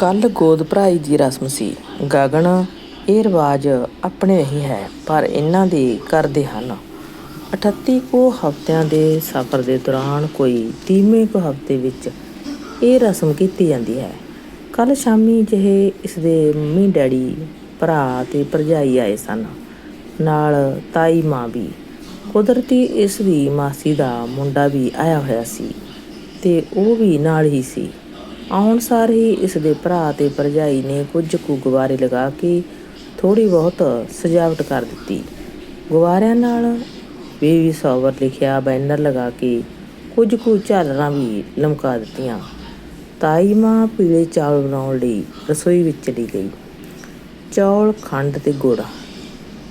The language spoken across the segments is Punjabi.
ਕੱਲ ਗੋਦ ਭਰਾਈ ਦੀ ਰਸਮ ਸੀ। ਗਗਨ ਇਹ ਰਿਵਾਜ ਆਪਣੇ ਨਹੀਂ ਹੈ, ਪਰ ਇਹਨਾਂ ਦੇ ਕਰਦੇ ਹਨ। 38 ਕੁ ਹਫ਼ਤਿਆਂ ਦੇ ਸਫ਼ਰ ਦੇ ਦੌਰਾਨ ਕੋਈ ਤੀਵੇਂ ਕੁ ਹਫ਼ਤੇ ਵਿੱਚ ਇਹ ਰਸਮ ਕੀਤੀ ਜਾਂਦੀ ਹੈ। ਕੱਲ ਸ਼ਾਮੀ ਜਿਹੇ ਇਸਦੇ ਮੰਮੀ ਡੈਡੀ, ਭਰਾ ਤੇ ਭਰਜਾਈ ਆਏ ਸਨ। ਨਾਲ ਤਾਈ ਮਾਂ ਵੀ। ਕੁਦਰਤੀ ਇਸ ਦੀ ਮਾਸੀ ਦਾ ਮੁੰਡਾ ਵੀ ਆਇਆ ਹੋਇਆ ਸੀ ਤੇ ਉਹ ਵੀ ਨਾਲ ਹੀ ਸੀ। ਆਉਣ ਸਾਰ ਹੀ ਇਸ ਦੇ ਭਰਾ ਤੇ ਭਰਜਾਈ ਨੇ ਕੁਝ ਕੁ ਗੁਬਾਰੇ ਲਗਾ ਕੇ ਥੋੜੀ ਬਹੁਤ ਸਜਾਵਟ ਕਰ ਦਿੱਤੀ। ਗੁਬਾਰਿਆਂ ਨਾਲ ਬੇਬੀ ਸੋਵਰ ਲਿਖਿਆ ਬੈਨਰ ਲਗਾ ਕੇ ਕੁਝ ਕੁ ਝਾਲਰਾਂ ਵੀ ਲਮਕਾ ਦਿੱਤੀਆਂ। ਤਾਈ ਮਾਂ ਪੀਲੇ ਚਾਵਲ ਬਣਾਉਣ ਲਈ ਰਸੋਈ ਵਿੱਚ ਚਲੀ ਗਈ। ਚੌਲ, ਖੰਡ ਤੇ ਗੁੜ।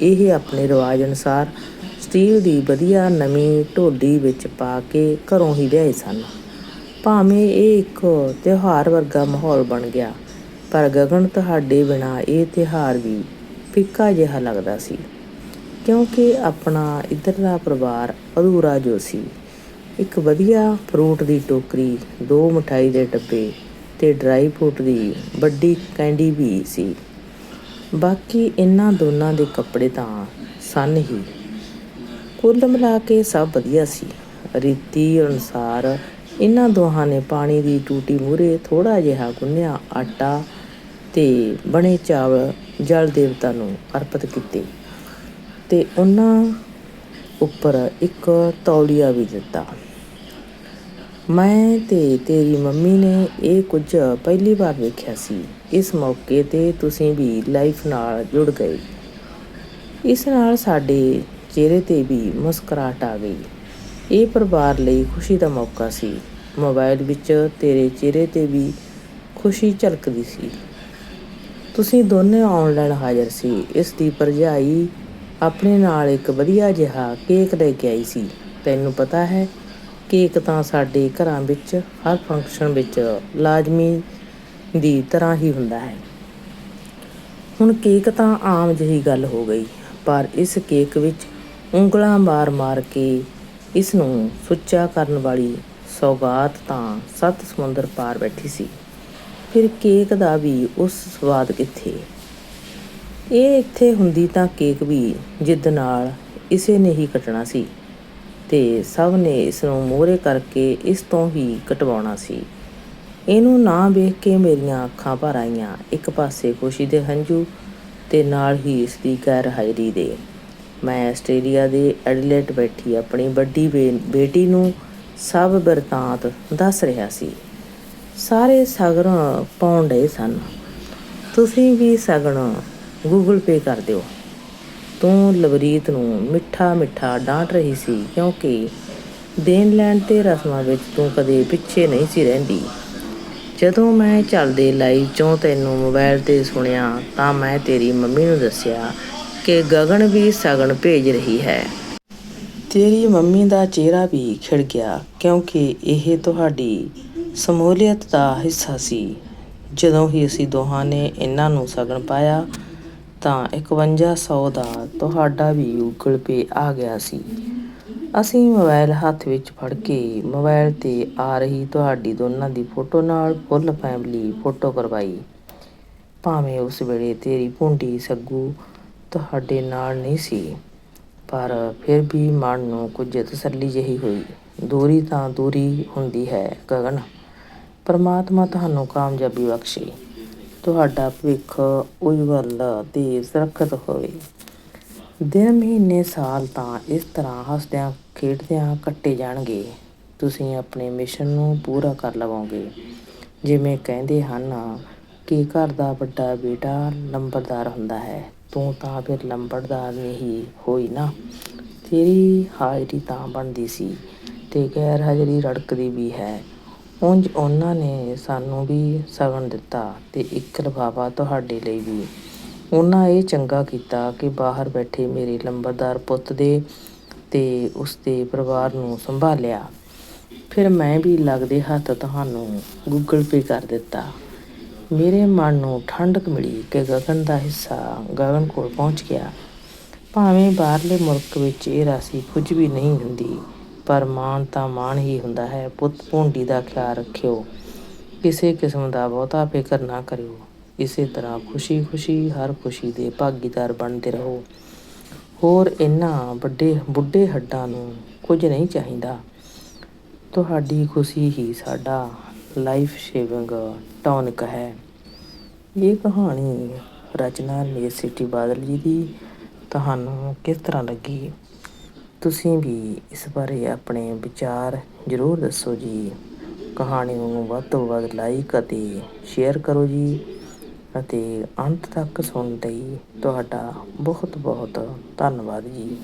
ਇਹ ਆਪਣੇ ਰਿਵਾਜ ਅਨੁਸਾਰ ਸਟੀਲ ਦੀ ਵਧੀਆ ਨਵੀਂ ਢੋਲੀ ਵਿੱਚ ਪਾ ਕੇ ਘਰੋਂ ਹੀ ਲਿਆਏ ਸਨ। ਭਾਵੇਂ ਇਹ ਇੱਕ ਤਿਉਹਾਰ ਵਰਗਾ ਮਾਹੌਲ ਬਣ ਗਿਆ, ਪਰ ਗਗਨ ਤੁਹਾਡੇ ਬਿਨਾ ਇਹ ਤਿਉਹਾਰ ਵੀ ਫਿੱਕਾ ਜਿਹਾ ਲੱਗਦਾ ਸੀ। ਕਿਉਂਕਿ ਆਪਣਾ ਇੱਧਰਲਾ ਪਰਿਵਾਰ ਅਧੂਰਾ ਜੋ ਸੀ, ਇੱਕ ਵਧੀਆ ਫਰੂਟ ਦੀ ਟੋਕਰੀ, ਦੋ ਮਠਾਈ ਦੇ ਡੱਬੇ ਤੇ ਡਰਾਈ ਫਰੂਟ ਦੀ ਵੱਡੀ ਕੈਂਡੀ ਵੀ ਸੀ। ਬਾਕੀ ਇਹਨਾਂ ਦੋਨਾਂ ਦੇ ਕੱਪੜੇ ਤਾਂ ਸਨ ਹੀ। ਕੁੱਲ ਮਿਲਾ ਕੇ ਸਭ ਵਧੀਆ ਸੀ। ਰੀਤੀ ਅਨੁਸਾਰ ਇਹਨਾਂ ਦੋਹਾਂ ਨੇ ਪਾਣੀ ਦੀ ਟੂਟੀ ਮੂਰੇ ਥੋੜਾ ਜਿਹਾ ਗੁੰਨਿਆ, ਆਟਾ ਤੇ ਬਣੇ ਚਾਵਲ ਜਲ ਦੇਵਤਾ ਨੂੰ ਅਰਪਿਤ ਕੀਤੇ ਤੇ ਉਹਨਾਂ ਉੱਪਰ ਇੱਕ ਤੌਲੀਆ ਵੀ ਦਿੱਤਾ। ਮੈਂ ਤੇ ਤੇਰੀ ਮੰਮੀ ਨੇ ਇਹ ਕੁਝ ਪਹਿਲੀ ਵਾਰ ਵੇਖਿਆ ਸੀ। ਇਸ ਮੌਕੇ ਤੇ ਤੁਸੀਂ ਵੀ ਲਾਈਫ ਨਾਲ ਜੁੜ ਗਏ। ਇਸ ਨਾਲ ਸਾਡੇ ਚਿਹਰੇ ਤੇ ਵੀ ਮੁਸਕਰਾਹਟ ਆ ਗਈ। ਇਹ ਪਰਿਵਾਰ ਲਈ ਖੁਸ਼ੀ ਦਾ ਮੌਕਾ ਸੀ। ਮੋਬਾਈਲ ਵਿੱਚ ਤੇਰੇ ਚਿਹਰੇ ਤੇ ਵੀ ਖੁਸ਼ੀ ਝਲਕਦੀ ਸੀ। ਤੁਸੀਂ ਦੋਨੇ ਆਨਲਾਈਨ ਹਾਜ਼ਰ ਸੀ। ਇਸ ਦੀ ਭਰਜਾਈ ਆਪਣੇ ਨਾਲ ਇੱਕ ਵਧੀਆ ਜਿਹਾ ਕੇਕ ਲੈ ਕੇ ਆਈ ਸੀ। ਤੈਨੂੰ ਪਤਾ ਹੈ, ਕੇਕ ਤਾਂ ਸਾਡੇ ਘਰਾਂ ਵਿੱਚ, ਹਰ ਫੰਕਸ਼ਨ ਵਿੱਚ ਲਾਜ਼ਮੀ ਦੀ ਤਰ੍ਹਾਂ ਹੀ ਹੁੰਦਾ ਹੈ। ਹੁਣ ਕੇਕ ਤਾਂ ਆਮ ਜਿਹੀ ਗੱਲ ਹੋ ਗਈ, ਪਰ ਇਸ ਕੇਕ ਵਿੱਚ ਉਂਗਲਾਂ ਮਾਰ-ਮਾਰ ਕੇ ਇਸ ਨੂੰ ਸੁੱਚਾ ਕਰਨ ਵਾਲੀ ਸੌਗਾਤ ਤਾਂ ਸੱਤ ਸਮੁੰਦਰ ਪਾਰ ਬੈਠੀ ਸੀ। ਫਿਰ ਕੇਕ ਦਾ ਵੀ ਉਸ ਸਵਾਦ ਕਿੱਥੇ? ਇਹ ਇੱਥੇ ਹੁੰਦੀ ਤਾਂ ਕੇਕ ਵੀ ਜਿੱਦ ਨਾਲ ਇਸੇ ਨੇ ਹੀ ਕਟਣਾ ਸੀ ਤੇ ਸਭ ਨੇ ਇਸ ਨੂੰ ਮੋਹਰੇ ਕਰਕੇ ਇਸ ਤੋਂ ਹੀ ਕਟਵਾਉਣਾ ਸੀ। ਇਹਨੂੰ ਨਾ ਵੇਖ ਕੇ ਮੇਰੀਆਂ ਅੱਖਾਂ ਭਰ ਆਈਆਂ। ਇੱਕ ਪਾਸੇ ਖੁਸ਼ੀ ਦੇ ਹੰਝੂ ਤੇ ਨਾਲ ਹੀ ਇਸ ਦੀ ਗੈਰ ਹਾਜ਼ਰੀ ਦੇ ਮੈਂ ਆਸਟ੍ਰੇਲੀਆ ਦੇ ਐਡਲੇਟ ਬੈਠੀ ਆਪਣੀ ਵੱਡੀ ਬੇਟੀ ਨੂੰ ਸਭ ਬਿਰਤਾਂਤ ਦੱਸ ਰਿਹਾ ਸੀ। ਸਾਰੇ ਸਗਨ ਪਾਉਣ ਡਏ ਸਨ। ਤੁਸੀਂ ਵੀ ਸਗਨ ਗੂਗਲ ਪੇ ਕਰ ਦਿਓ। ਤੂੰ ਲਵਰੀਤ ਨੂੰ ਮਿੱਠਾ ਮਿੱਠਾ ਡਾਂਟ ਰਹੀ ਸੀ ਕਿਉਂਕਿ ਦੇਣ ਲੈਣ ਤੇ ਰਸਮਾਂ ਵਿੱਚ ਤੂੰ ਕਦੇ ਪਿੱਛੇ ਨਹੀਂ ਸੀ ਰਹਿੰਦੀ। ਜਦੋਂ ਮੈਂ ਚੱਲਦੇ ਲਾਈਵ ਚੋਂ ਤੈਨੂੰ ਮੋਬਾਈਲ ਤੇ ਸੁਣਿਆ ਤਾਂ ਮੈਂ ਤੇਰੀ ਮੰਮੀ ਨੂੰ ਦੱਸਿਆ ਕਿ ਗਗਨ ਵੀ ਸਗਨ ਭੇਜ ਰਹੀ ਹੈ। ਤੇਰੀ ਮੰਮੀ ਦਾ ਚਿਹਰਾ ਵੀ ਖਿੜ ਗਿਆ ਕਿਉਂਕਿ ਇਹ ਤੁਹਾਡੀ ਸਮੂਲੀਅਤ ਦਾ ਹਿੱਸਾ ਸੀ। ਜਦੋਂ ਹੀ ਅਸੀਂ ਦੋਹਾਂ ਨੇ ਇਹਨਾਂ ਨੂੰ ਸਗਨ ਪਾਇਆ ਤਾਂ 5100 ਦਾ ਤੁਹਾਡਾ ਵੀ ਗੂਗਲ ਪੇ ਆ ਗਿਆ ਸੀ। ਅਸੀਂ ਮੋਬਾਈਲ ਹੱਥ ਵਿੱਚ ਫੜ ਕੇ ਮੋਬਾਈਲ ਤੇ ਆ ਰਹੀ ਤੁਹਾਡੀ ਦੋਨਾਂ ਦੀ ਫੋਟੋ ਨਾਲ ਫੁੱਲ ਫੈਮਿਲੀ ਫੋਟੋ ਕਰਵਾਈ। ਭਾਵੇਂ ਉਸ ਵੇਲੇ ਤੇਰੀ ਭੁੰਡੀ ਸੱਗੂ ਤੁਹਾਡੇ ਨਾਲ ਨਹੀਂ ਸੀ, ਪਰ ਫਿਰ ਵੀ ਮਨ ਨੂੰ ਕੁਝ ਤਸੱਲੀ ਜਿਹੀ ਹੋਈ। ਦੂਰੀ ਤਾਂ ਦੂਰੀ ਹੁੰਦੀ ਹੈ, ਗਗਨ। ਪਰਮਾਤਮਾ ਤੁਹਾਨੂੰ ਕਾਮਯਾਬੀ ਬਖਸ਼ੇ। ਤੁਹਾਡਾ ਭਵਿੱਖ ਉਜਵਲ ਤੇ ਸੁਰੱਖਿਅਤ ਹੋਵੇ। ਦਿਨ, ਮਹੀਨੇ, ਸਾਲ ਤਾਂ ਇਸ ਤਰ੍ਹਾਂ ਹੱਸਦਿਆਂ, ਖੇਡਦਿਆਂ ਕੱਟੇ ਜਾਣਗੇ। ਤੁਸੀਂ ਆਪਣੇ ਮਿਸ਼ਨ ਨੂੰ ਪੂਰਾ ਕਰ ਲਵੋਗੇ। ਜਿਵੇਂ ਕਹਿੰਦੇ ਹਨ ਕਿ ਘਰ ਦਾ ਵੱਡਾ ਬੇਟਾ ਨੰਬਰਦਾਰ ਹੁੰਦਾ ਹੈ। ਤੂੰ ਤਾਂ ਫਿਰ ਲੰਬੜਦਾਰ ਨਹੀਂ ਹੋਈ ਨਾ। ਤੇਰੀ ਹਾਜ਼ਰੀ ਤਾਂ ਬਣਦੀ ਸੀ ਤੇ ਗੈਰ ਹਾਜ਼ਰੀ ਰੜਕਦੀ ਵੀ ਹੈ। ਉਂਝ ਉਹਨਾਂ ਨੇ ਸਾਨੂੰ ਵੀ ਸਗਨ ਦਿੱਤਾ ਤੇ ਇੱਕ ਲਿਫਾਫਾ ਤੁਹਾਡੇ ਲਈ ਵੀ। ਉਹਨਾਂ ਇਹ ਚੰਗਾ ਕੀਤਾ ਕਿ ਬਾਹਰ ਬੈਠੇ ਮੇਰੇ ਲੰਬਰਦਾਰ ਪੁੱਤ ਦੇ ਤੇ ਉਸ ਦੇ ਪਰਿਵਾਰ ਨੂੰ ਸੰਭਾਲਿਆ। ਫਿਰ ਮੈਂ ਵੀ ਲੱਗਦੇ ਹੱਥ ਤੁਹਾਨੂੰ ਗੂਗਲ ਪੇ ਕਰ ਦਿੱਤਾ। ਮੇਰੇ ਮਨ ਨੂੰ ਠੰਡਕ ਮਿਲੀ ਕਿ ਗਗਨ ਦਾ ਹਿੱਸਾ ਗਗਨ ਕੋਲ ਪਹੁੰਚ ਗਿਆ। ਭਾਵੇਂ ਬਾਹਰਲੇ ਮੁਲਕ ਵਿੱਚ ਇਹ ਰਾਸ਼ੀ ਕੁਝ ਵੀ ਨਹੀਂ ਹੁੰਦੀ, ਪਰ ਮਾਣ ਤਾਂ ਮਾਣ ਹੀ ਹੁੰਦਾ ਹੈ। ਪੁੱਤ, ਭੁੰਡੀ ਦਾ ਖਿਆਲ ਰੱਖਿਓ। ਕਿਸੇ ਕਿਸਮ ਦਾ ਬਹੁਤਾ ਫਿਕਰ ਨਾ ਕਰਿਓ। ਇਸੇ ਤਰ੍ਹਾਂ ਖੁਸ਼ੀ-ਖੁਸ਼ੀ, ਹਰ ਖੁਸ਼ੀ ਦੇ ਭਾਗੀਦਾਰ ਬਣਦੇ ਰਹੋ। ਹੋਰ ਇਹਨਾਂ ਵੱਡੇ, ਬੁੱਢੇ ਹੱਡਾਂ ਨੂੰ ਕੁਝ ਨਹੀਂ ਚਾਹੀਦਾ। ਤੁਹਾਡੀ ਖੁਸ਼ੀ ਹੀ ਸਾਡਾ ਲਾਈਫ ਸੇਵਿੰਗ ਟੌਨਿਕ ਹੈ। ਇਹ ਕਹਾਣੀ ਰਚਨਾ ਨੇ ਬਾਦਲ ਜੀ ਦੀ। ਤੁਹਾਨੂੰ ਕਿਸ ਤਰ੍ਹਾਂ ਲੱਗੀ? ਤੁਸੀਂ ਵੀ ਇਸ ਬਾਰੇ ਆਪਣੇ ਵਿਚਾਰ ਜ਼ਰੂਰ ਦੱਸੋ ਜੀ। ਕਹਾਣੀ ਨੂੰ ਵੱਧ ਤੋਂ ਵੱਧ ਲਾਈਕ ਅਤੇ ਸ਼ੇਅਰ ਕਰੋ ਜੀ। ਅਤੇ ਅੰਤ ਤੱਕ ਸੁਣਨ ਲਈ ਤੁਹਾਡਾ ਬਹੁਤ ਬਹੁਤ ਧੰਨਵਾਦ ਜੀ।